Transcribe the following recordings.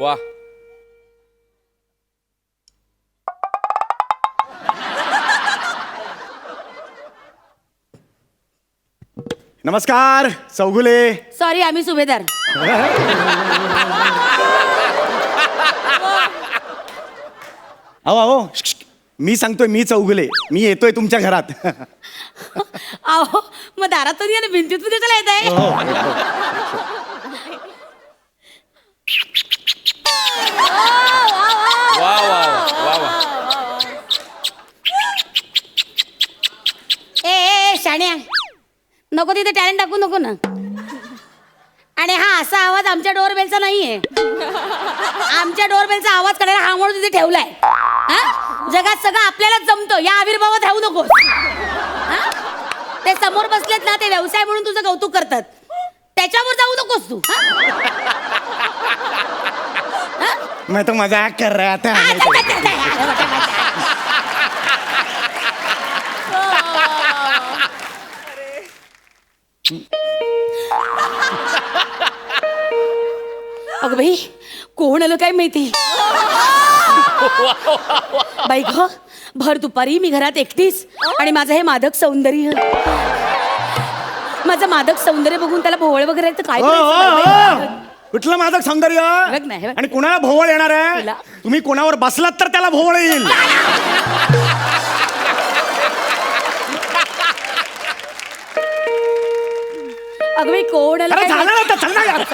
वा. नमस्कार चौगुले सॉरी आम्ही सुभेदार. अहो अहो. मी सांगतोय मी चौगुले. मी येतोय तुमच्या घरात. अहो मग दारातून या ना भिंतीत कशाला येत आहे वा वा वा वा ए, ए शाण्या. नको तिथे टॅलेंट टाकू नको ना. आणि हा असा आवाज आमच्या डोरबेलचा नाहीये आमच्या डोरबेलचा आवाज करायला हा म्हणून तिथे ठेवलाय हा? जगात सगळं आपल्यालाच जमतं या आविर्भावात राहू नकोस हा? ते समोर बसलेत ना ते व्यवसाय म्हणून तुझं कौतुक करतात त्याच्यावर जाऊ नकोस तू हा? मैं तो मजाक कर रहा था. अगं बाई कोण आलं काय माहिती बाई ग भर दुपारी मी घरात एकटीच आणि माझं हे मादक सौंदर्य माझं मादक सौंदर्य बघून त्याला भोवळ वगैरे तर काय करायचं ओ, बाई? ओ. कुठलं माझं सौंदर्य बघ ना, हे बघ. आणि कुणाला भोवळ येणार आहे तुला. तुम्ही कोणावर बसलात तर त्याला भोवळ येईल अगं बाई कोण आलं अरे काय झालं ना आता, चल ना यार.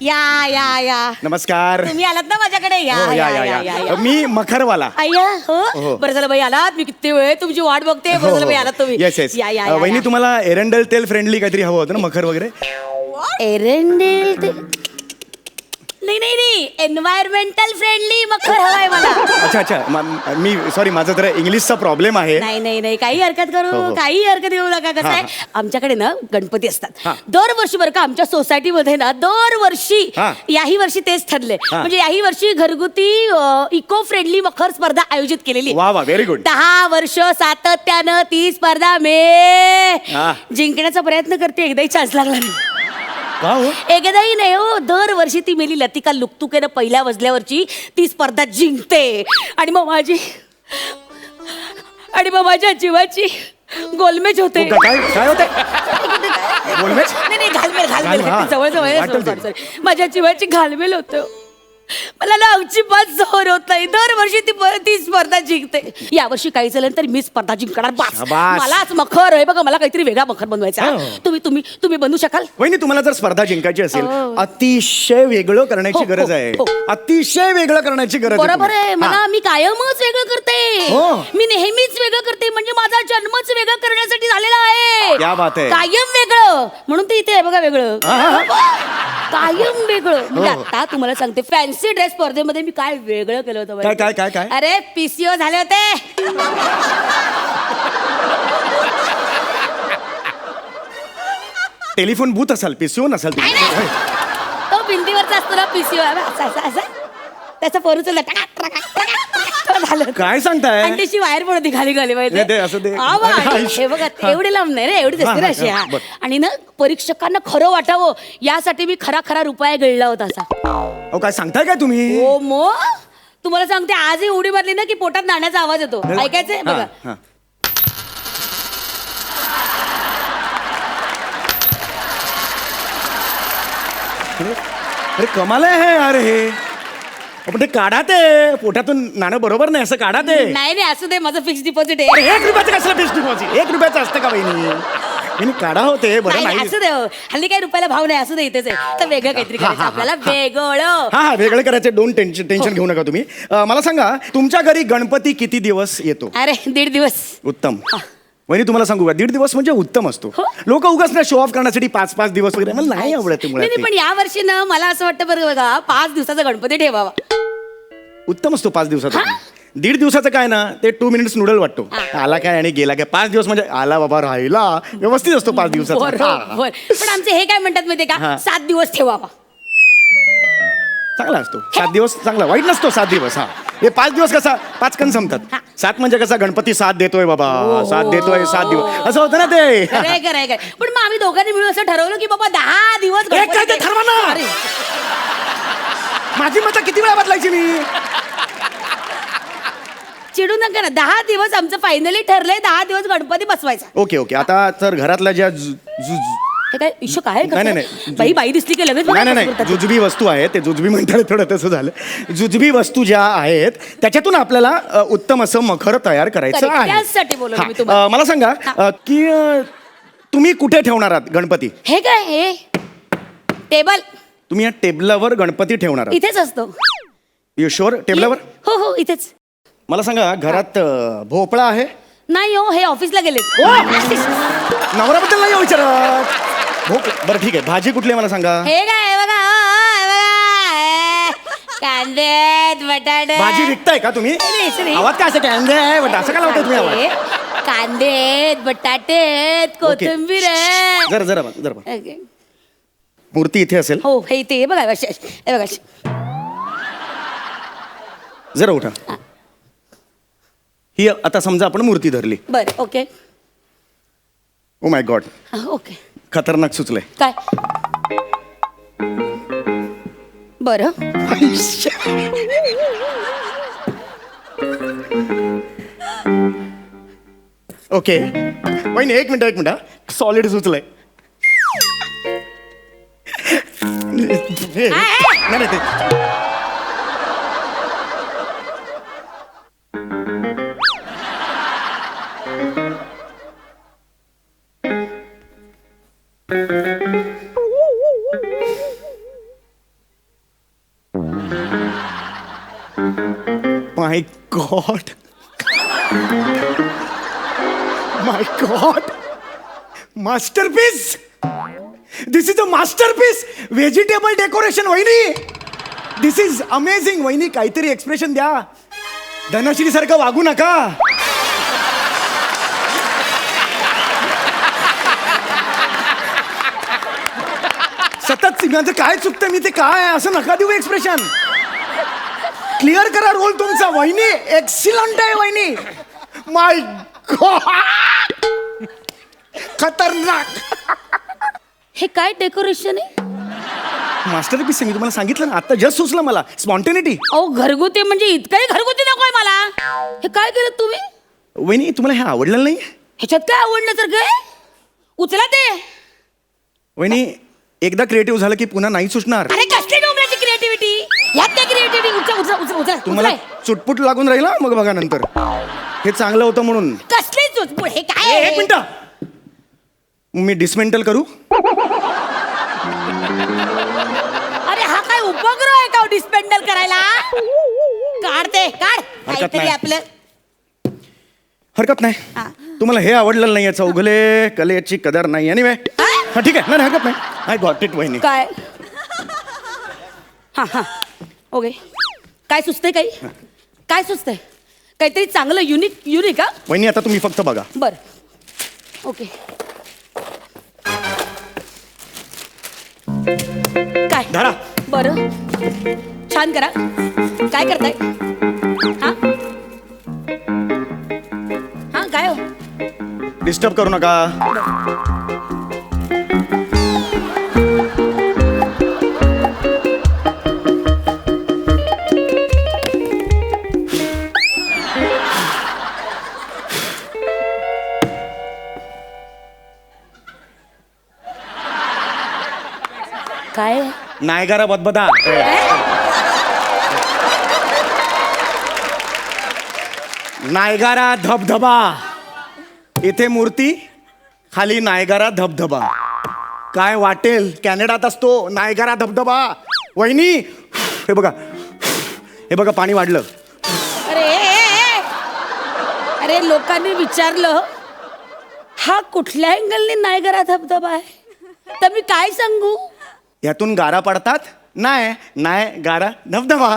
या या या. नमस्कार. तुम्ही आलात ना माझ्याकडे? या हो, या या या या मी मखरवाला. अय्या हो? हो. बरं झालं बाई आलात. मी किती वेळ तुमची वाट बघते. बरं झालं बाई आलात तुम्ही. येस येस या या या, वहिनी या. तुम्हाला एरंडल तेल फ्रेंडली काहीतरी हवं होतं ना मखर वगैरे? एरंडेल ते- नाही नाही नाही. एन्व्हायरमेंटल फ्रेंडली मखर हवाय मला. अच्छा अच्छा. म- मी सॉरी माझा जरा इंग्लिशचा प्रॉब्लेम आहे. नाही नाही नाही. काही हरकत हो, करू हो. काही हरकत घेऊ नका. कसं हा, आहे? आमच्याकडे ना गणपती असतात. हा. दरवर्षी बरं का आमच्या सोसायटीमध्ये ना दरवर्षी हा. याही वर्षी तेच ठरले हा. म्हणजे याही वर्षी घरगुती इको फ्रेंडली मखर स्पर्धा आयोजित केलेली. वा वा. व्हेरी गुड दहा वर्ष सातत्यानं ती स्पर्धा मे हा. जिंकण्याचा प्रयत्न करते. एकदाही चान्स लागला नाही. का हो? एकदाही नाही हो दरवर्षी ती मेली लतिका लुकतुकेनं पहिल्या वजल्यावरची ती स्पर्धा जिंकते. आणि मग माझी आणि मग माझ्या जीवाची गोलमेज होते. हो, काय काय होते? गोलमेज? नाही नाही घालमेल घालमेल. घाल- हा. जवळ जवळ वाटेल ते. माझ्या जीवाची घालमेल होतं. मला ना अजिबात जोर होत नाही दरवर्षी ती प- ती स्पर्धा जिंकते यावर्षी काही झालं तर मी स्पर्धा जिंकणार बास शाबास. मलाच मखर आहे बघा मला काहीतरी वेगळा मखर बनवायचा आहे. हो. तुम्ही तुम्ही तुम्ही बनवू शकाल वहिनी तुम्हाला जर स्पर्धा जिंकायची असेल हो. अतिशय वेगळं करण्याची हो, गरज हो, आहे हो. अतिशय वेगळं करण्याची गरज आहे बरोबर आहे तुम्हाला. मला मी कायमच वेगळं करते हो. मी नेहमीच वेगळं करते म्हणजे माझा जन्मच वेगळं करण्यासाठी झालेला आहे क्या बात आहे. कायम वेगळं म्हणून ते इथे आहे बघा वेगळं हा, कायम वेगळं म्हणजे हो. आता तुम्हाला सांगते फॅन्सी ड्रेस स्पर्धेमध्ये मी काय वेगळं केलं होतं काय? काय, काय, काय? अरे पीसीओ झाले होते टेलिफोन बूथ असाल पिसिओ नसाल तुम्ही. तो भिंतीवरचा असतो ना पीसीओ असं असं असं त्याचं फोन उचललं टका, टका, टका, टका झालं. काय सांगताय? आणि त्याची वायर पण होती खाली खाली असं हा बा, बघा एवढी लांब नाही रे एवढीच असते ना अशी हा. आणि ना परीक्षकांना खरं वाटावं यासाठी मी खरा खरा रुपया गिळला होता असा. अहो काय सांगताय काय तुम्ही? हो मो तुम्हाला सांगते आजही उडी मारली ना की पोटात नाण्याचा आवाज येतो. ऐकायचंय? बघा. हा. अरे अरे कमाल आहे यार हे. आपण ते काढा ते. पोटातून नाणं बरोबर नाही असं काढा ते. नाही नाही असू दे माझं फिक्स डिपॉझिट अरे आहे एक रुपयाचं कसलं फिक्स डिपॉझिट एक रुपयाचं असतं का बहिणी? बहिणी काढा होते बरं नाही, नाही, नाही असू दे हो. हल्ली काही रुपयाला भाव नाही असू दे इथेच आहे. तर वेगळं काहीतरी करायचं आपल्याला. वेगळं. हा हा वेगळं करायचं डोंट टेन्शन टेन्शन घेऊ नका तुम्ही. अं, मला सांगा तुमच्या घरी गणपती किती दिवस येतो? अरे दीड दिवस. उत्तम. वहिनी तुम्हाला सांगू का दीड दिवस म्हणजे उत्तम असतो. हो. लोक उगाच ना शो ऑफ करण्यासाठी पाच पाच दिवस वगैरे मला नाही आवडत ते नाही मुळात नाही, ते. पण या वर्षी ना मला असं वाटतं बरं बघा पाच दिवसाचा गणपती ठेवावा. उत्तम असतो पाच दिवसाचा. दीड दिवसाचं काय ना ते टू मिनिट्स नूडल वाटतो. आला काय आणि गेला काय? पाच दिवस म्हणजे आला बाबा राहिला. व्यवस्थित असतो पाच दिवसाचा. हा. बरोबर पण आमचे हे काय म्हणतात माहितीये हा. का सात दिवस ठेवावा. चांगला असतो. सात दिवस चांगला. वाईट नसतो सात दिवस हा. हे पाच दिवस कसा पाच कण संपतात. सात म्हणजे कसा गणपती साथ देतोय बाबा. साथ देतोय सात दिवस. असं होतं ना ते. खरंय खरंय खरंय. पण मग आम्ही दोघांनी मिळून असं ठरवलं की बाबा दहा दिवस काय ते ठरवा ना. अरे, माझी मतं किती वेळा बदलायची मी? चिडू नका ना. दहा दिवस आमचं फायनली ठरलंय दहा दिवस गणपती बसवायचा. Okay okay. आता तर घरातल्या ज्या जु- जु- हे काय इश्यू काय नाही, नाही, करतोय? नाही. बाई बाई दिसली की लगेच नाही नाही जुजबी वस्तू आहेत ते जुजबी म्हणताना थोडं तसं झालं. जुजबी वस्तू ज्या आहेत त्याच्यातून आपल्याला अ, उत्तम असं मखर तयार करायचं Correct. आहे. त्याचसाठी बोलवलं हा, मी तुम्हाला. अ, मला सांगा अ, की अ, तुम्ही कुठे ठेवणार आहात गणपती? हे काय हे? टेबल. तुम्ही या टेबलावर गणपती ठेवणार आहात. इथेच असतो. यू. शुअर टेबलावर? हो हो इथेच. मला सांगा घरात अ, भोपळा आहे? नाही हो हे ऑफिसला गेले नवऱ्याबद्दल नाही हो विचारत. भोप बरं ठीक आहे. भाजी कुठली आहे मला सांगा? हे काय हे बघा हो, हे बघा. कांदे बटाटे भाजी विकताय का तुम्ही? नाही, नाही. आवाज काय असं आहे? असं का लावताय तुम्ही आवाज? कांदे बटाटे कोथिंबीर आहे जरा जरा बघ, जरा बघ. ओके. मूर्ती इथे असेल? हो हे इथे हे बघा अशी- अशी. हे बघा. अशी. जरा उठा. ही आता समजा आपण मूर्ती धरली. बरं ओके ओ माय गॉड हा, ओके खतरनाक सुचलंय. काय? बरं. ओके वहिनी एक मिनिट एक मिनिट सॉलिड सुचलंय. हे, नाही, नाही, ते- God my God masterpiece this is a masterpiece vegetable decoration वहिनी. दिस इज अमेझिंग वहिनी. काहीतरी एक्सप्रेशन द्या. धनश्री सारखं वागू नका. सतत सिंगांचं काय चुकतं मी ते काय असं नका देऊ एक्सप्रेशन क्लिअर करा रोल तुमचा वहिनी. एक्सिलंट आहे वहिनी. माय खतरनाक. हे काय डेकोरेशन आहे? मास्टरपीस मी तुम्हाला सांगितलं ना आता जस्ट सुचलं मला. स्पॉन्टेनिटी अहो घरगुती म्हणजे इतकंही घरगुती नकोय मला. हे काय केलं तुम्ही? वहिनी तुम्हाला हे आवडलं नाही ह्याच्यात काय आवडण्यासारखं आहे? उचला ते. वहिनी एकदा क्रिएटिव्ह झालं की पुन्हा नाही सुचणार. अरे कसली डोंगराची क्रिएटिव्हिटी ह्यात काय क्रिएटिव्हिटी उचल उचल उचल उचल. तुम्हाला उचलाय. चुटपुट लागून राहील ना मग बघा नंतर. हे चांगलं होतं म्हणून. कसली चुचपूड हे काय आहे? एक मिनिट. मी डिसमेंटल करू? अरे हा काय उपग्रह आहे का डिस्पेंडल करायला? काढते काढ. काहीतरी नाही. आपलं. हरकत नाही. हा. तुम्हाला हे आवडलेलं नाही चौगले कलेची कदर नाही. एनिवे हा? हा ठीक आहे. नाही नाही, हरकत नाही. आय गॉट इट वहिनी. काय? हा हा. ओके. काय सुचतंय काही? काय सुचतंय? काहीतरी चांगलं युनिक युनिक हा? वहिनी आता तुम्ही फक्त बघा. बर. ओके. काय? धरा. बरं. छान करा. काय करताय? हा? हा काय हो? डिस्टर्ब करू नका. नायगारा बदबदा नायगारा धबधबा. इथे मूर्ती खाली नायगारा धबधबा. काय वाटेल? कॅनडात असतो नायगारा धबधबा. वहिनी हे बघा. हे बघा पाणी वाढलं. अरे. अरे लोकांनी विचारलं हा कुठल्या अँगलने नायगरा धबधबा आहे? तर मी काय सांगू? यातून गारा पडतात? नाही नाय गारा धबधबा.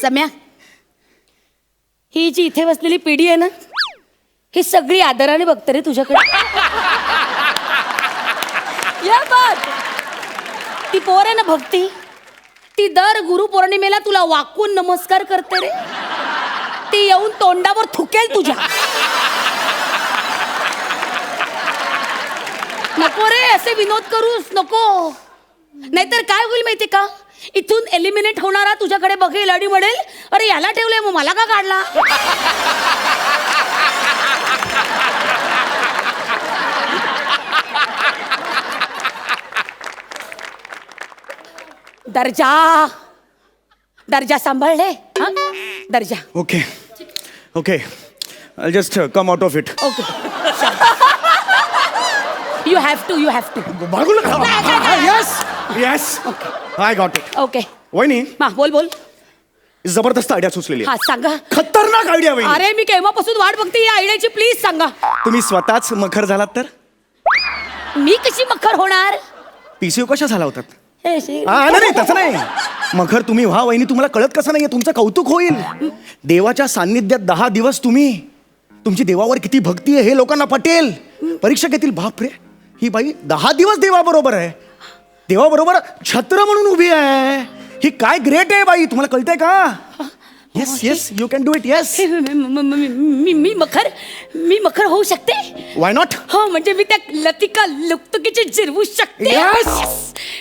सम्या ही जी इथे बसलेली पिढी आहे ना ही सगळी आदराने बघते रे तुझ्याकडे. या बघ ती पोर आहे ना भक्ती. ती दर गुरुपौर्णिमेला तुला वाकून नमस्कार करते रे. ती येऊन तोंडावर थुकेल तुझ्या. नको रे असे विनोद करूस नको. नाहीतर काय होईल माहिती का? इथून एलिमिनेट होणारा तुझ्याकडे बघेल आणि म्हणेल अरे याला ठेवलंय मग मला का काढला? दर्जा. दर्जा सांभाळले हा? दर्जा. Okay okay I just come out of it okay you have to you have to नाही. Yes yes I got it okay वहिनी. हा बोल बोल. जबरदस्त आयडिया सुचलेली हा आहे. सांगा. खतरनाक आयडिया वहिनी. अरे मी केव्हापासून वाट बघते या आयडियाची प्लीज सांगा. तुम्ही स्वतःच मखर झालात तर? मी कशी मखर होणार? पीसीओ कशा झाला होतात? हे शी- हा नाही नाही, तसं नाही. मखर तुम्ही व्हा वहिनी तुम्हाला कळत कसं नाहीये तुमचं कौतुक होईल. देवाच्या सान्निध्यात दहा दिवस तुम्ही तुमची देवावर किती भक्ती आहे हे लोकांना पटेल. परीक्षा घेतील. बाप रे ही बाई दहा दिवस देवाबरोबर आहे. देवाबरोबर छत्र म्हणून उभी आहे. ही काय ग्रेट आहे बाई तुम्हाला कळतंय का? Yes yes you can do it yes हे, म- म- म- म- मी मी मखर मी मखर होऊ शकते वाय नॉट हो म्हणजे मी त्या लतिका लुकतुकीची जिरवू शकते Yes! Yes!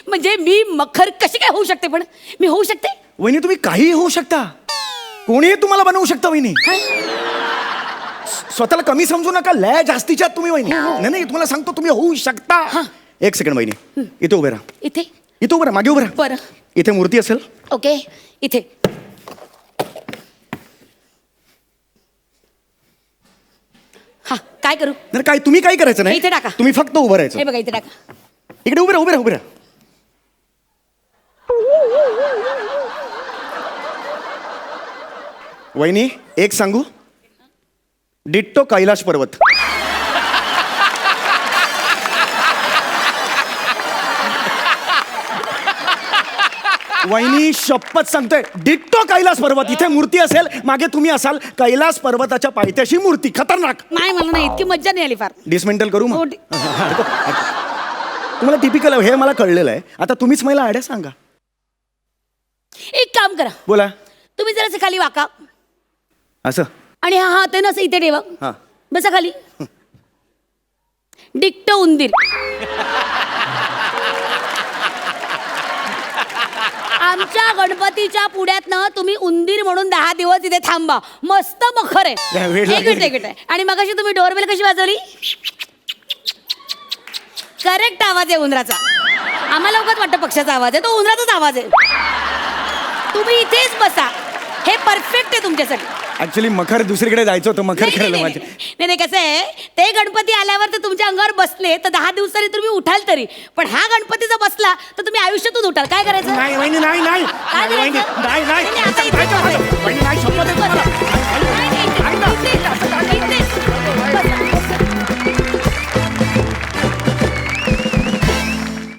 म्हणजे मी मखर कशी काय होऊ शकते पण मी होऊ शकते वहिनी तुम्ही काहीही होऊ शकता कोणीही तुम्हाला बनवू शकता वहिनी स्वतःला कमी समजू नका लय जास्तीच्या आहात तुम्ही वहिनी नाही नाही तुम्हाला सांगतो तुम्ही होऊ शकता एक सेकंड वहिनी इथे उभे राहा इथे इथे उभे राहा मागे उभे राहा बरं इथे मूर्ती असेल ओके इथे काय करू? नाही काय तुम्ही काय करायचं नाही? इथे टाका. तुम्ही फक्त उभं हे राहायचं बघा इथे टाका. इकडे उभे राहा उभे राहा उभे राहा. वहिनी एक सांगू? डिट्टो कैलाश पर्वत. वहिनी शपथ सांगतोय. डिट्टो कैलास पर्वत इथे मूर्ती असेल मागे तुम्ही असाल कैलास पर्वताच्या पायथ्याशी मूर्ती. खतरनाक. नाही मला नाही इतकी मज्जा नाही आली फार. डिसमेंटल करू हो, मग डि- तुम्हाला टिपिकल हे मला कळलेलं आहे. आता तुम्हीच मला आयडिया सांगा. एक काम करा. बोला. तुम्ही जरासे खाली वाका. असं. आणि हा हात आहे ना असं इथे ठेवा. हा. बसा खाली. डिक्ट उंदीर. आमच्या गणपतीच्या पुढ्यातनं तुम्ही उंदीर म्हणून दहा दिवस इथे थांबा. मस्त मखर आहे. वेळ एक लागेल. मिनिट एक मिनिट. आणि मग तुम्ही डोरबेल कशी वाजवली? करेक्ट आवाज आहे उंदराचा. आम्हाला उगाच वाटतं पक्षाचा आवाज आहे. तो उंदराचाच आवाज आहे. तुम्ही इथेच बसा. परफेक्ट आहे तुमच्यासाठी. ऍक्च्युली मखर दुसरीकडे जायचं होतं मखर खेळलं माझे. नाही, नाही कसं आहे ते गणपती आल्यावर तर तुमच्या अंगावर बसले तर दहा दिवसांनी तुम्ही उठाल तरी. पण हा गणपती जर बसला तर तुम्ही आयुष्यातून उठाल. काय करायचं? नाही नाही नाही. नाही नाही, नाही नाही. नाही नाही, आता नाही नाही, नाही, नाही नाही, शपथ आहे तुम्हाला.